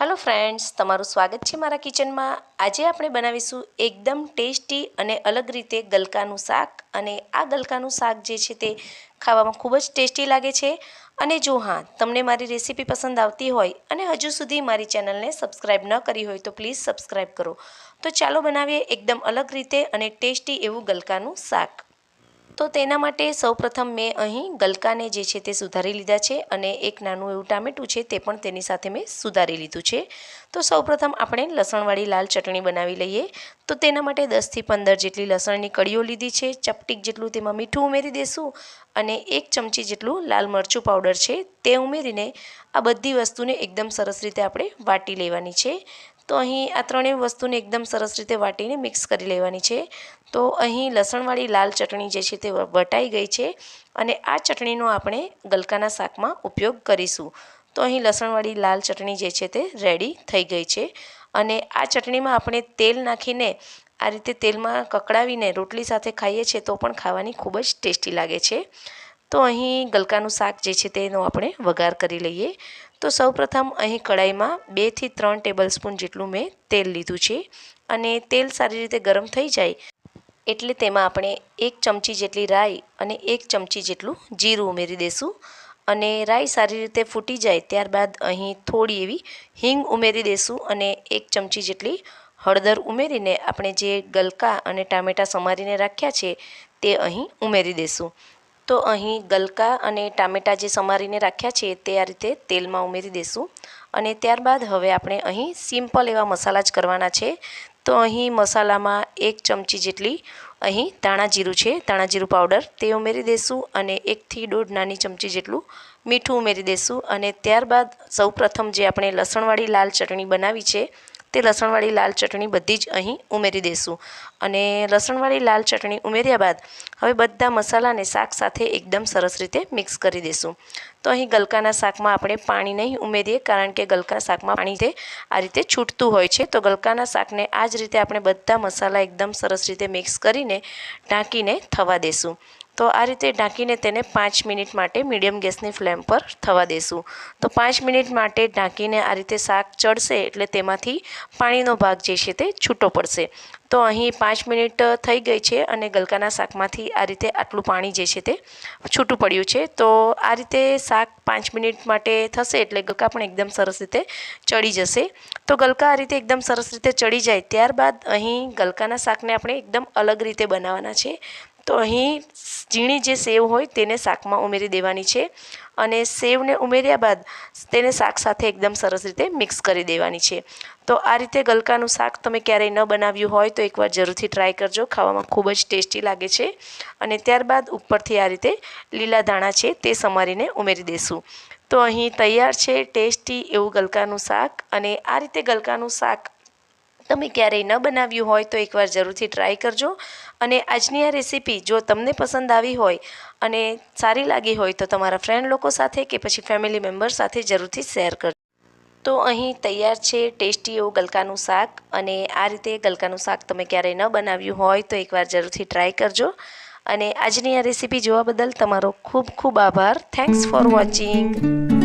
Hello friends તમારું સ્વાગત છે મારા કિચનમાં. આજે આપણે બનાવીશું એકદમ ટેસ્ટી અને અલગ રીતે ગલકાનું શાક. અને આ ગલકાનું શાક જે છે તે ખાવામાં ખૂબ જ ટેસ્ટી લાગે છે. અને જો હા, તમને મારી રેસીપી પસંદ આવતી હોય અને હજુ સુધી મારી ચેનલને સબસ્ક્રાઈબ ન કરી હોય તો પ્લીઝ સબસ્ક્રાઈબ કરો. તો ચાલો બનાવીએ એકદમ અલગ રીતે અને ટેસ્ટી એવું ગલકાનું શાક. તો તેના માટે સૌપ્રથમ મેં અહીં ગલકાને જે છે તે સુધારી લીધા છે અને એક નાનું એવું ટામેટું છે તે પણ તેની સાથે મેં સુધારી લીધું છે. તો સૌપ્રથમ આપણે લસણવાળી લાલ ચટણી બનાવી લઈએ. તો તેના માટે દસથી પંદર જેટલી લસણની કળીઓ લીધી છે. ચપટીક જેટલું તેમાં મીઠું ઉમેરી દઈશું અને એક ચમચી જેટલું લાલ મરચું પાવડર છે તે ઉમેરીને આ બધી વસ્તુને એકદમ સરસ રીતે આપણે વાટી લેવાની છે. તો અહીં આ ત્રણેય વસ્તુને એકદમ સરસ રીતે વાટીને મિક્સ કરી લેવાની છે. તો અહીં લસણવાળી લાલ ચટણી જે છે તે વટાઈ ગઈ છે અને આ ચટણીનો આપણે ગલકાના શાકમાં ઉપયોગ કરીશું. તો અહીં લસણવાળી લાલ ચટણી જે છે તે રેડી થઈ ગઈ છે અને આ ચટણીમાં આપણે તેલ નાખીને આ રીતે તેલમાં કકડાવીને રોટલી સાથે ખાઈએ છીએ તો પણ ખાવાની ખૂબ જ ટેસ્ટી લાગે છે. તો અહીં ગલકાનું શાક જે છે તેનો આપણે વઘાર કરી લઈએ. તો સૌપ્રથમ અહીં કડાઈમાં બેથી ત્રણ ટેબલ સ્પૂન જેટલું મેં તેલ લીધું છે અને તેલ સારી રીતે ગરમ થઈ જાય એટલે તેમાં આપણે એક ચમચી જેટલી રાઈ અને એક ચમચી જેટલું જીરું ઉમેરી દઈશું અને રાઈ સારી રીતે ફૂટી જાય ત્યારબાદ અહીં થોડી એવી હિંગ ઉમેરી દઈશું અને એક ચમચી જેટલી હળદર ઉમેરીને આપણે જે ગલકા અને ટામેટાં સમારીને રાખ્યા છે તે અહીં ઉમેરી દઈશું તો અહીં ગલકા અને ટામેટાં જે સમારીને રાખ્યા છે તે આ રીતે તેલમાં ઉમેરી દઈશું અને ત્યારબાદ હવે આપણે અહીં સિમ્પલ એવા મસાલા જ કરવાના છે. તો અહીં મસાલામાં એક ચમચી જેટલી અહીં ધાણા જીરું છે. ધાણા જીરું પાવડર તે ઉમેરી દઈશું અને એકથી દોઢ નાની ચમચી જેટલું મીઠું ઉમેરી દઈશું અને ત્યારબાદ સૌપ્રથમ જે આપણે લસણવાળી લાલ ચટણી બનાવી છે તે લસણવાળી લાલ ચટણી બધી જ અહીં ઉમેરી દઈશું અને લસણવાળી લાલ ચટણી ઉમેર્યા બાદ હવે બધા મસાલાને શાક સાથે એકદમ સરસ રીતે મિક્સ કરી દઈશું તો અહીં ગલકાના શાકમાં આપણે પાણી નહીં ઉમેરીએ કારણ કે ગલકા શાકમાં પાણી આ રીતે છૂટતું હોય છે. તો ગલકાના શાકને આ જ રીતે આપણે બધા મસાલા એકદમ સરસ રીતે મિક્સ કરીને ઢાંકીને થવા દઈશું તો આ રીતે ઢાંકીને તેને પાંચ મિનિટ માટે મીડિયમ ગેસની ફ્લેમ પર થવા દેશું. તો પાંચ મિનિટ માટે ઢાંકીને આ રીતે શાક ચડશે એટલે તેમાંથી પાણીનો ભાગ જે છે તે છૂટો પડશે. તો અહીં પાંચ મિનિટ થઈ ગઈ છે અને ગલકાના શાકમાંથી આ રીતે આટલું પાણી જે છે તે છૂટું પડ્યું છે. તો આ રીતે શાક પાંચ મિનિટ માટે થશે એટલે ગલકા પણ એકદમ સરસ રીતે ચડી જશે. તો ગલકા આ રીતે એકદમ સરસ રીતે ચડી જાય ત્યારબાદ અહીં ગલકાના શાકને આપણે એકદમ અલગ રીતે બનાવવાના છે. તો અહીં ઝીણી જે સેવ હોય તેને શાકમાં ઉમેરી દેવાની છે અને સેવને ઉમેર્યા બાદ તેને શાક સાથે એકદમ સરસ રીતે મિક્સ કરી દેવાની છે. તો આ રીતે ગલકાનું શાક તમે ક્યારેય ન બનાવ્યું હોય તો એકવાર જરૂરથી ટ્રાય કરજો, ખાવામાં ખૂબ જ ટેસ્ટી લાગે છે. અને ત્યારબાદ ઉપરથી આ રીતે લીલા દાણા છે તે સમારીને ઉમેરી દઈશું તો અહીં તૈયાર છે ટેસ્ટી એવું ગલકાનું શાક અને આ રીતે ગલકાનું શાક તમે ક્યારેય ન બનાવ્યું હોય તો એકવાર જરૂરથી ટ્રાય કરજો. અને આજની આ રેસીપી જો તમને પસંદ આવી હોય અને સારી લાગી હોય તો તમારા ફ્રેન્ડ લોકો સાથે કે પછી ફેમિલી મેમ્બર સાથે જરૂરથી શેર કરજો. તો અહીં તૈયાર છે ટેસ્ટી એવું ગલકાનું શાક અને આ રીતે ગલકાનું શાક તમે ક્યારેય ન બનાવ્યું હોય તો એકવાર જરૂરથી ટ્રાય કરજો. અને આજની આ રેસીપી જોવા બદલ તમારો ખૂબ ખૂબ આભાર. Thanks for watching